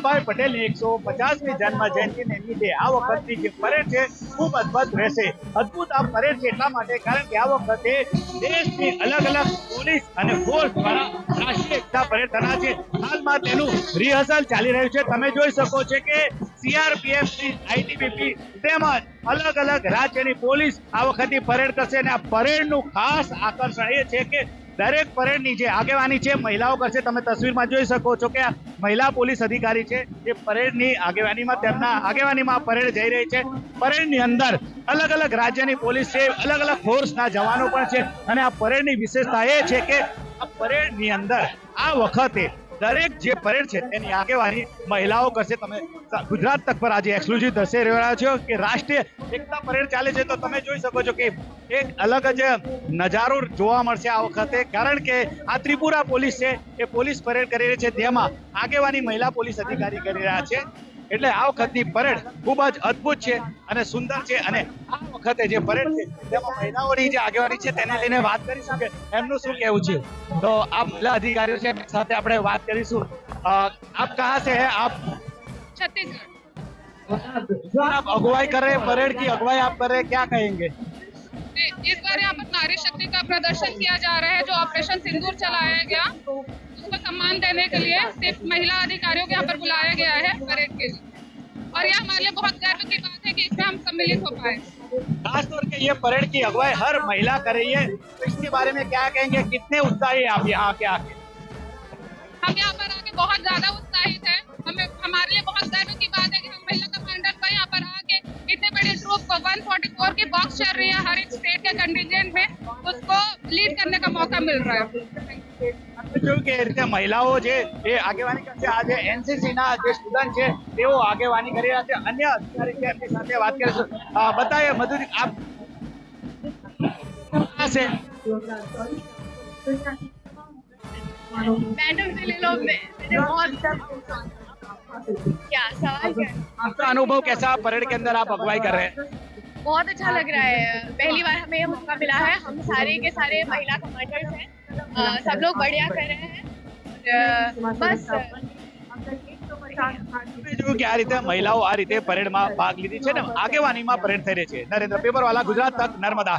વલ્લભભાઈ પટેલની એકસો પચાસમી જન્મ જયંતિને લીધે આ વખતની જે પરેડ છે ખૂબ અદભુત રહેશે અદભુત આ પરેડ છે એટલા માટે કારણ કે આ વખતે દેશની અલગ અલગ પોલીસ અને ફોર્સ દ્વારા રાષ્ટ્રીય એકતા પરેડ થનાર છે હાલમાં તેનું રિહર્સલ ચાલી રહ્યું છે તમે જોઈ શકો છો કે સીઆરપીએફની આઈટીબીપી તેમજ અલગ અલગ રાજ્યની પોલીસ આ વખતની પરેડ કરશે અને આ પરેડનું ખાસ આકર્ષણ એ છે કે દરેક પરેડની જે આગેવાની છે મહિલાઓ કરશે તમે તસવીરમાં જોઈ શકો છો કે મહિલા પોલીસ અધિકારી છે જે પરેડની આગેવાનીમાં તેમના આગેવાનીમાં પરેડ જઈ રહી છે પરેડની અંદર અલગ અલગ રાજ્યની પોલીસ છે અલગ અલગ ફોર્સના જવાનો પણ છે અને આ પરેડની વિશેષતા એ છે કે આ પરેડની અંદર આ વખતે દરેક જે પરેડ છે તેની આગેવાની મહિલાઓ કરશે તમે ગુજરાત તક પર આજે એક્સક્લુઝિવ દર્શાઈ રહ્યા છો કે રાષ્ટ્રીય એકતા પરેડ ચાલે છે તો તમે જોઈ શકો છો કે એક અલગ જ નજારો જોવા મળશે આ વખતે કારણ કે આ ત્રિપુરા પોલીસ છે એ પોલીસ પરેડ કરી રહી છે તેમાં આગેવાની મહિલા પોલીસ અધિકારી કરી રહ્યા છે એટલે આ વખતની પરેડ ખૂબ જ અદ્ભુત છે અને સુંદર છે અને આ વખતે જે પરેડ છે જે મહિનાવડી જે આગેવાની છે તેના લઈને વાત કરીશું કે એમનું શું કહેવું છે તો આપલા અધિકારીઓ સાથે આપણે વાત કરીશું આપ ક્યાં સે હે આપ छत्तीसगढ़ આપ અગવાય કરે પરેડની અગવાય આપ કરે શું કહેંગે ઇસ બારે આપત નારી શક્તિ કા પ્રદર્શન કિયા જા રહા હે જો ઓપરેશન સિંદૂર ચલાયા ગયા ઉનકો કમાન્ડ દેને કે લિયે સ્ટીફ મહિલા અધિકારી और यह हमारे लिए बहुत गर्व की बात है कि इसमें हम सम्मिलित हो पाए खासतौर के ये परेड की अगुवाई हर महिला कर रही है तो इसके बारे में क्या कहेंगे कितने उत्साही आप यहाँ के आके हम यहाँ पर आके बहुत ज्यादा उत्साहित है हमें हमारे लिए बहुत गर्व की बात है कि हम महिला कमांडर को यहाँ पर आके इतने बड़े ग्रुप को 144 की बॉक्स चल रही है हर एक स्टेट के कंटीजेंट में उसको लीड करने का मौका मिल रहा है જોયું કે રીતે મહિલાઓ છે એ આગેવાની કરશે આજે એનસીસી ના જે સ્ટુડન્ટ છે તેઓ આગેવાની કરી રહ્યા છે અન્ય અધિકારી છે એમની સાથે વાત કરીશું બતાવીએ મધુર આપ છે मैडम से ले लो मैंने बहुत क्या सवाल आपका अनुभव कैसा परेड के अंदर आप अगुवाई कर रहे हैं बहुत अच्छा लग रहा है तो पहली बार हमें मौका मिला है हम सारे के सारे महिला कमांडर्स हैं सब लोग बढ़िया कर रहे हैं और बस તમે જોયું કે મહિલાઓ આ રીતે પરેડમાં ભાગ લીધી છે ને આગેવાનીમાં પરેડ થઈ રહી છે નરેન્દ્ર પેપરવાલા ગુજરાત તક નર્મદા